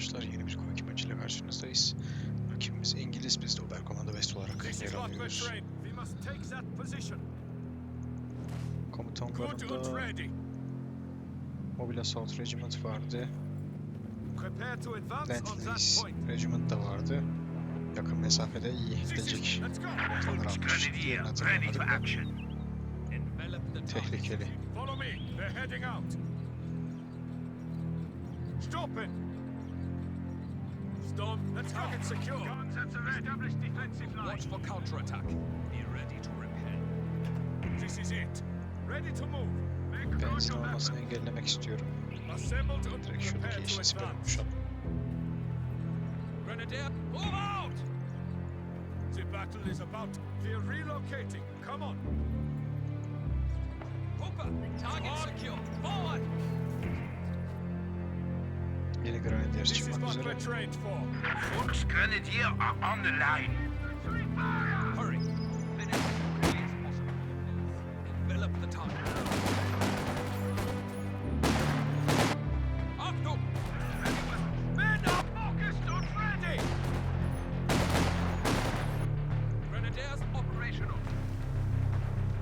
arkadaşlar. Yeni bir Koki maçıyla karşınızdayız. Rakibimiz İngiliz. Biz de Oberkommando West olarak yer alıyoruz. and Komutanlarında. Mobile Assault Regiment vardı. Lend-Lease. Regiment da vardı. Yakın mesafede iyi gidecek komutanlar almış. Diğerini hatırlamadık da tehlikeli. Stop it. Storm. The target secure. Guns at the established defensive line. Watch for counterattack. Be ready to repel. This is it. Ready to move. Make good Benzin your almasını weapon. engellemek istiyorum. Assembled and Direkt şuradaki prepare to yeşil siperi advance. Grenadier, move out! The battle is about. We're relocating. Come on. Hooper, target secure. Forward! Yeni Grenadier This is çıkmak what üzere. we're trained for. Fox Grenadier are on the line. Hurry. Finish as quickly as possible. Envelop the target. Achtung! Men are focused and ready. Grenadiers operational.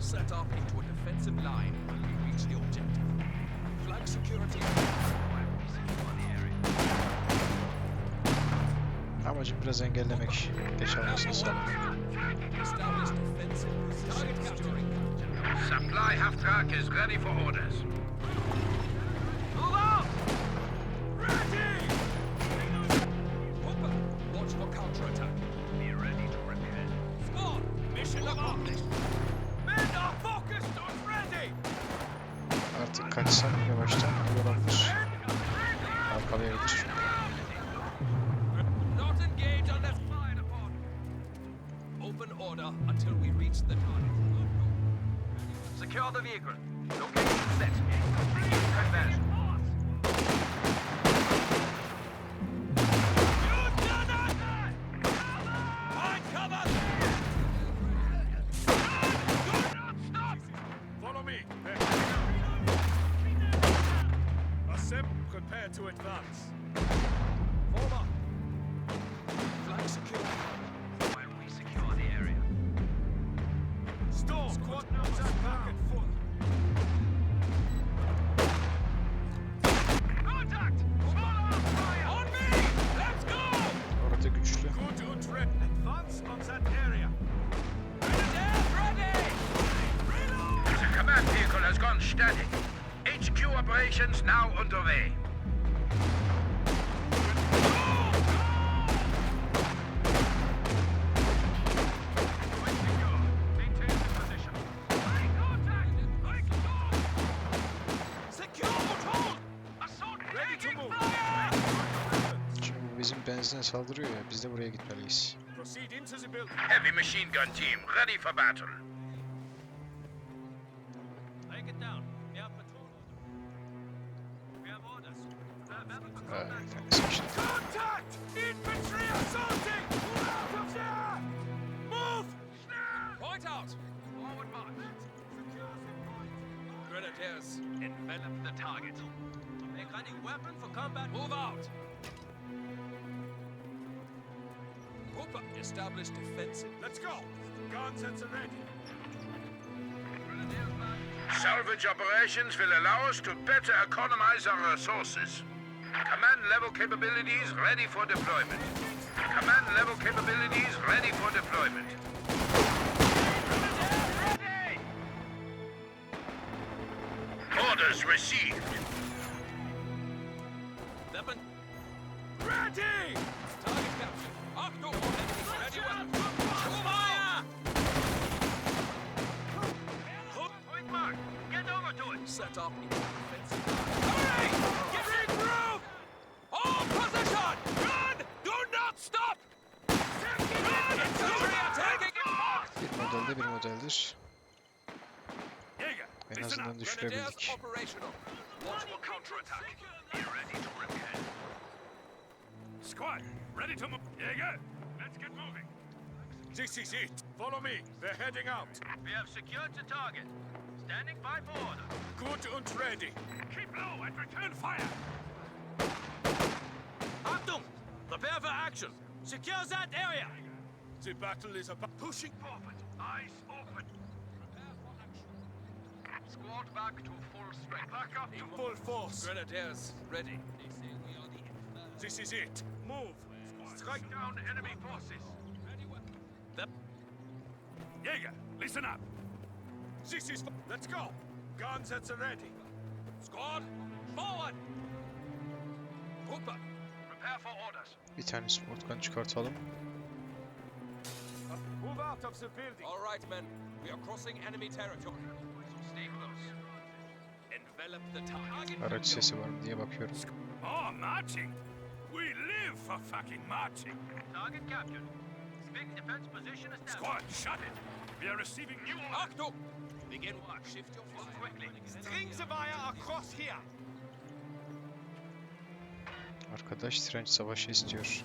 Set up into a defensive line when we reach the objective. Flag security. Amacım biraz engellemek. Geç almasını sağlamak. Supply half track is ready for orders. Move. Şimdi bu bizim benzine saldırıyor ya. Biz de buraya gitmeliyiz. Heavy machine gun team ready for battle. Contact! Infantry assaulting! Out of there! Move! Point out! Forward march. Grenadiers, envelop the target. Make ready weapon for combat. Move out! Hooper, establish defensive. Let's go! Guns the ready. Salvage operations will allow us to better economize our resources. Level capabilities ready for deployment. Command level capabilities ready for deployment. Orders received. Weapon, Ready! target captured. Enemy ready weapon. Fire! Point mark! Get over to it! Set up modelde bir modeldir. En azından düşürebildik. for. Squad, ready to move. Jäger! Let's get moving. This is it. Follow me. They're heading out. We have secured the target. Standing by for order. Good and ready. Keep low and return fire. Achtung! action. Secure that area. The battle is about pushing forward. Eyes open. Prepare for action. Squad back to full strength. Back up to full force. Grenadiers ready. This is it. Move. Strike down enemy forces. That- Jaeger, listen up. This is. Let's go. Guns at the ready. Squad, forward. Hooper, prepare for orders. Bir tane sport gun çıkartalım. Out of the building. All right, men. We are crossing enemy territory. So stay close. Envelop the target. Araç sesi var mı diye bakıyorum. Oh, marching. We live for fucking marching. Target captured. Big defense position Squad, shut it. We are receiving new orders. Achtung! Begin work. Shift your focus quickly. String the wire across here. Arkadaş trench savaşı istiyor.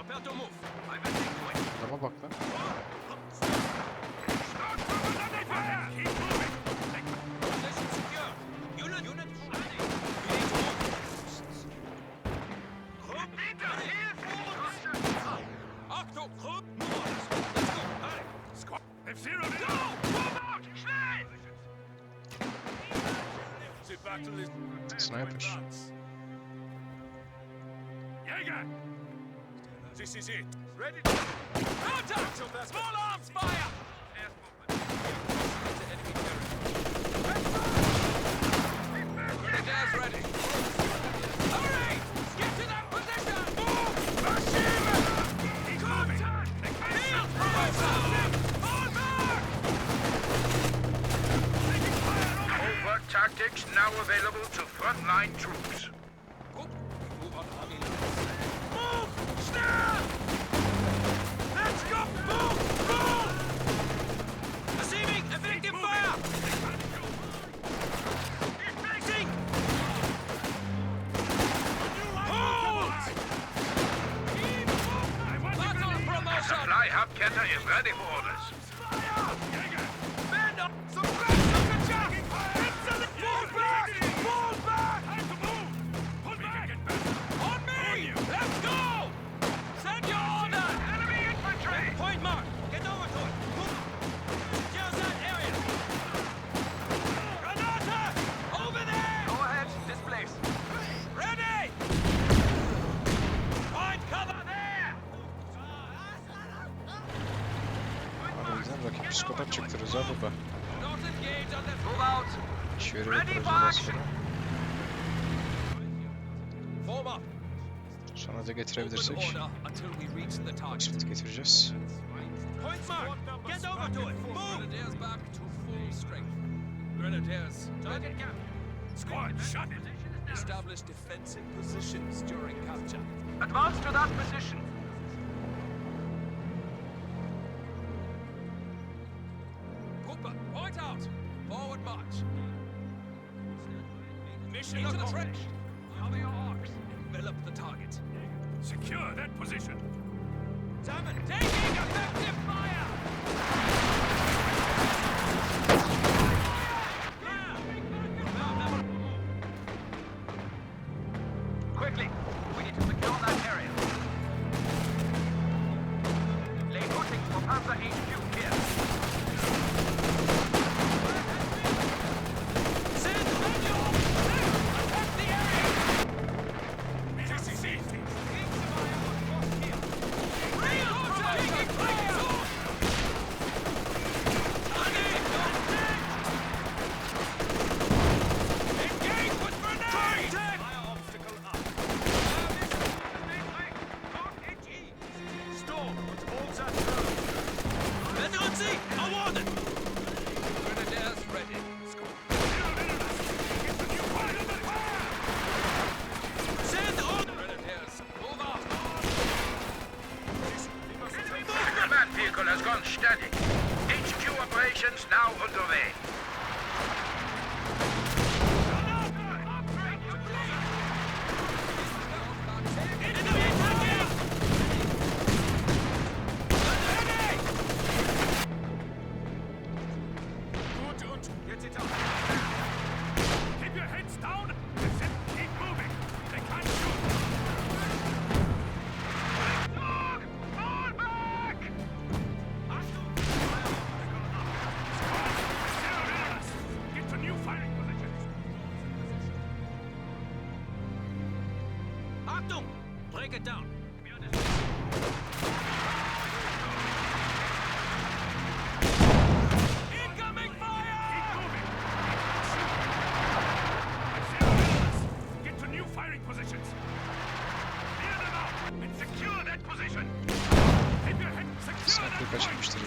Adama bak lan. Start This is it. Ready to... Contact! Small arms fire! Tokat çıktı Rıza baba. Şöyle yapacağız sonra. Sonra da getirebilirsek. Şimdi getireceğiz. Grenadiers, target. Squad, shut it. Establish defensive positions during capture. Advance to that position. Cover your arcs. Envelop the target. Secure that position. Salmon, taking effective fire! Take it down. Saklı kaçmıştır ya.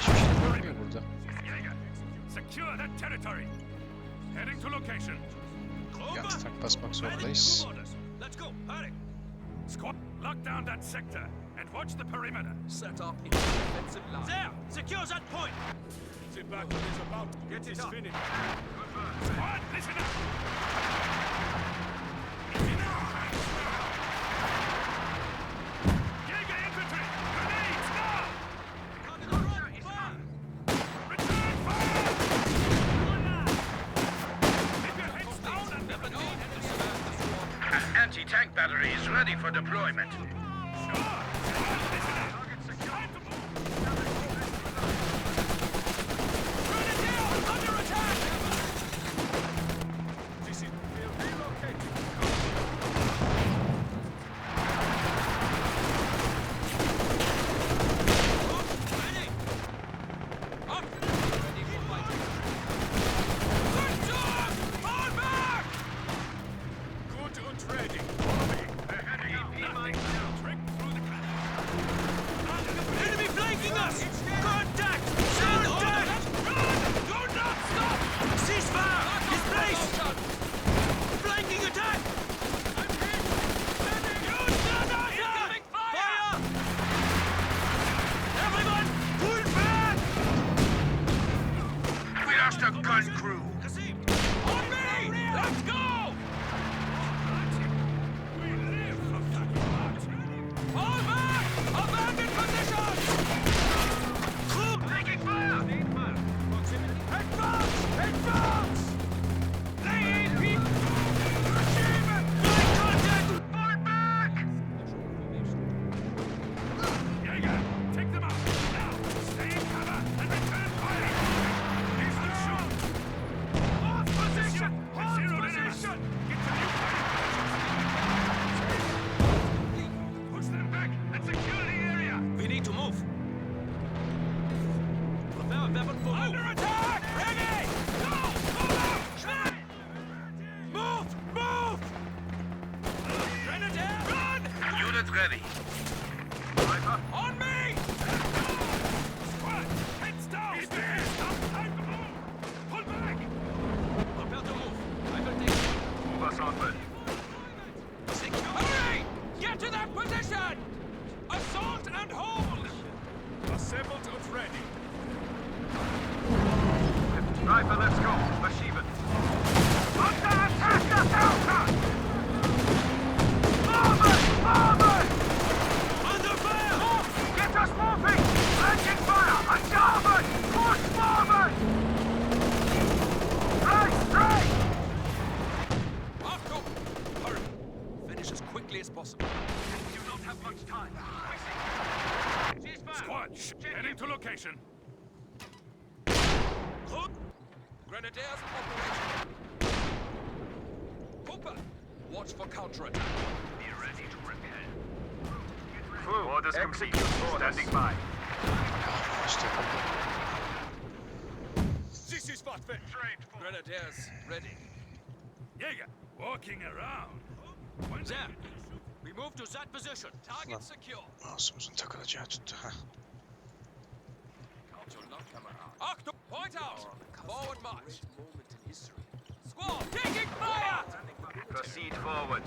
Hiçbir şey görmüyor burada. Secure that territory. Heading to location. Yastık basmak zorundayız. Squad, lock down that sector and watch the perimeter. Set up in defensive line. There! Secure that point! Sit back, he's about. to Get his finish. Squad, listen up! ready. Squad, heading to location. Hook. Grenadiers operation. Hooper, watch for counterattack. Be ready to repel. Crew, orders complete. Standing by. This is what Grenadiers ready. Yeah. Walking around. There. Move to that position. Target Lan. secure. Mouse'umuzun takılacağı tuttu. Heh. Octo point out. Forward march. Squad taking fire. Proceed forward.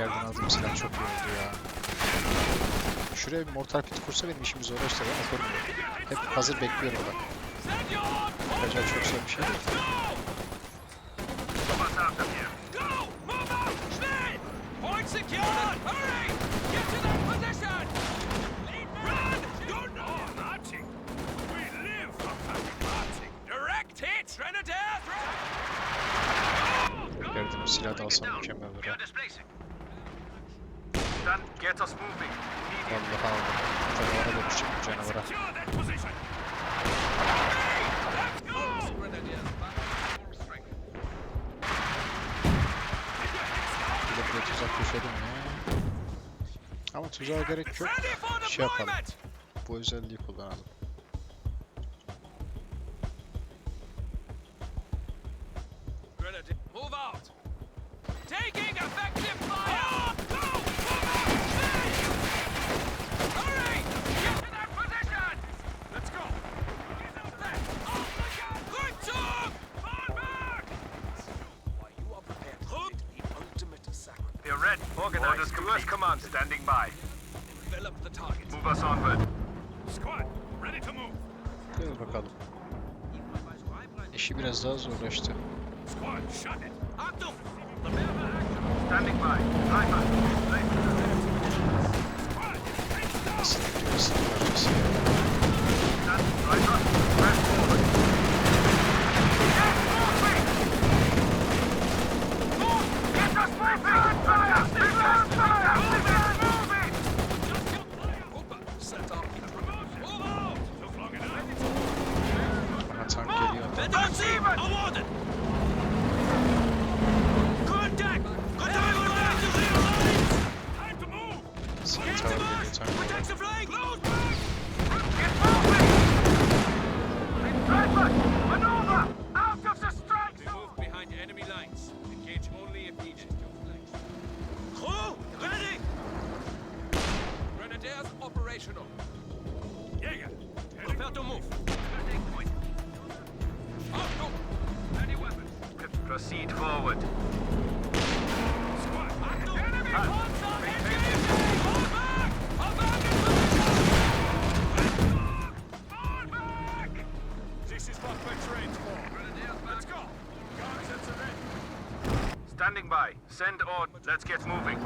Yerden aldığım silah çok iyi oldu ya. Şuraya bir mortar pit kursa benim işimi zorlaştırır ama kurmuyor. Hep hazır bekliyorum bak. Acayip çok zor bir şey değil. Silahı da alsam mükemmel olur Vallahi aldım. Canavara dönüşecek bu canavara. Bir de buraya tuzak köşelim ya. Ama tuzağa gerek yok. Şey yapalım. Bu özelliği kullanalım. Sacrifice, We're ready. Organize. Orders complete. command standing by. envelop the target. Move us onward. Squad, ready to move. Gel bakalım. İşi biraz daha zorlaştı. Squad, shut it. Achtung! Standing by. Squad, heads down. Nasıl gidiyor ısın Standing by. Send orders. Let's get moving.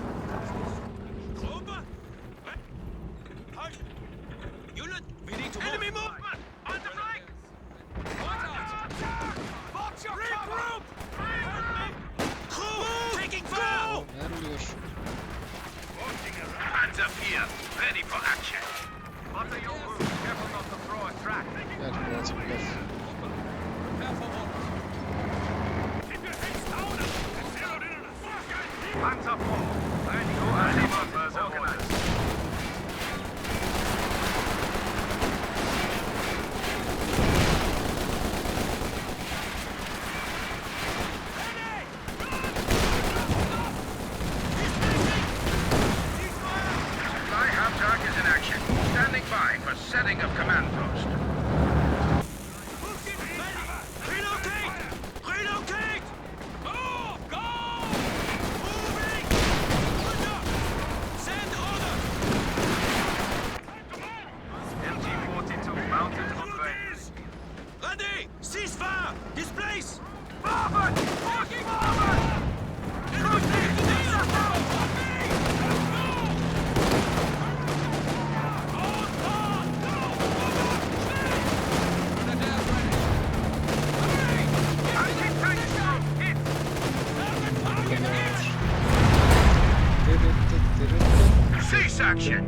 Action.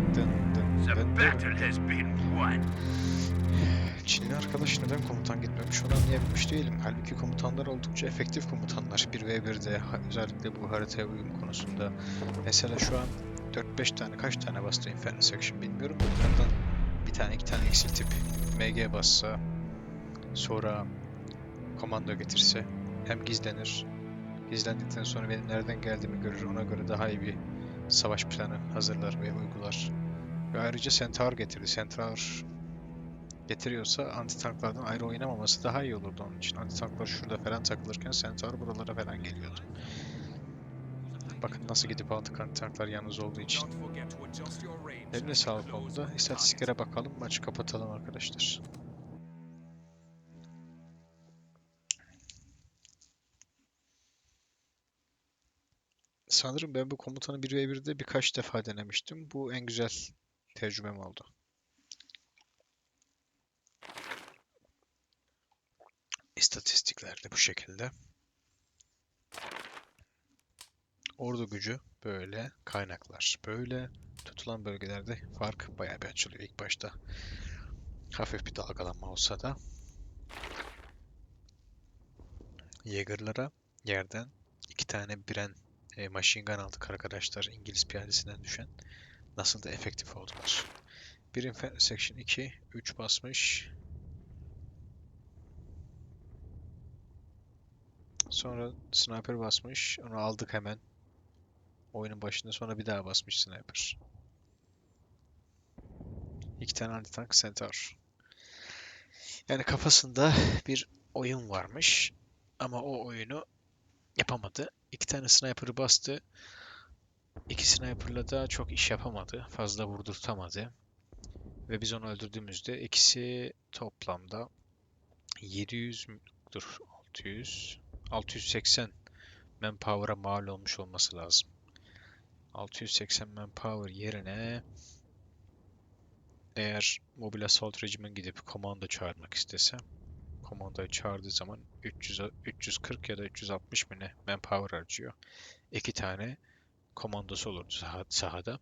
The battle has been won. Çinli arkadaş neden komutan gitmemiş onu anlayabilmiş değilim. Halbuki komutanlar oldukça efektif komutanlar 1v1'de ha- özellikle bu haritaya uyum konusunda. Mesela şu an 4-5 tane kaç tane bastı Inferno Section bilmiyorum. Bunlardan bir tane iki tane eksiltip MG bassa sonra komando getirse hem gizlenir gizlendikten sonra benim nereden geldiğimi görür ona göre daha iyi bir savaş planı hazırlar ve uygular. Ve ayrıca Centaur getirdi. Centaur getiriyorsa anti tanklardan ayrı oynamaması daha iyi olurdu onun için. Anti tanklar şurada falan takılırken Centaur buralara falan geliyordu. Bakın nasıl gidip aldık anti tanklar yalnız olduğu için. Eline sağlık oldu. İstatistiklere bakalım. Maçı kapatalım arkadaşlar. Sanırım ben bu komutanı 1v1'de birkaç defa denemiştim. Bu en güzel tecrübem oldu. İstatistikler de bu şekilde. Ordu gücü böyle, kaynaklar böyle. Tutulan bölgelerde fark bayağı bir açılıyor ilk başta. Hafif bir dalgalanma olsa da. Yeager'lara yerden iki tane Bren e, machine gun aldık arkadaşlar. İngiliz piyadesinden düşen. Nasıl da efektif oldular. Bir Infantry Section 2, 3 basmış. Sonra sniper basmış. Onu aldık hemen. Oyunun başında sonra bir daha basmış sniper. İki tane anti-tank centaur. Yani kafasında bir oyun varmış. Ama o oyunu yapamadı. İki tane sniper'ı bastı. İki sniper'la da çok iş yapamadı. Fazla vurdurtamadı. Ve biz onu öldürdüğümüzde ikisi toplamda 700 mü- dur 600 680 manpower'a mal olmuş olması lazım. 680 manpower yerine eğer Mobile Assault Regiment gidip komando çağırmak istese komandoyu çağırdığı zaman 300, 340 ya da 360 mı ne manpower harcıyor. İki tane komandosu olurdu saha- sahada.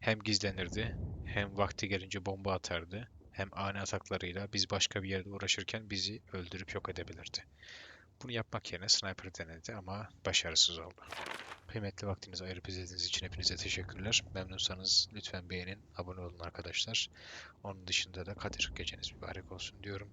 Hem gizlenirdi hem vakti gelince bomba atardı. Hem ani ataklarıyla biz başka bir yerde uğraşırken bizi öldürüp yok edebilirdi. Bunu yapmak yerine sniper denedi ama başarısız oldu. Kıymetli vaktinizi ayırıp izlediğiniz için hepinize teşekkürler. Memnunsanız lütfen beğenin, abone olun arkadaşlar. Onun dışında da Kadir geceniz mübarek olsun diyorum.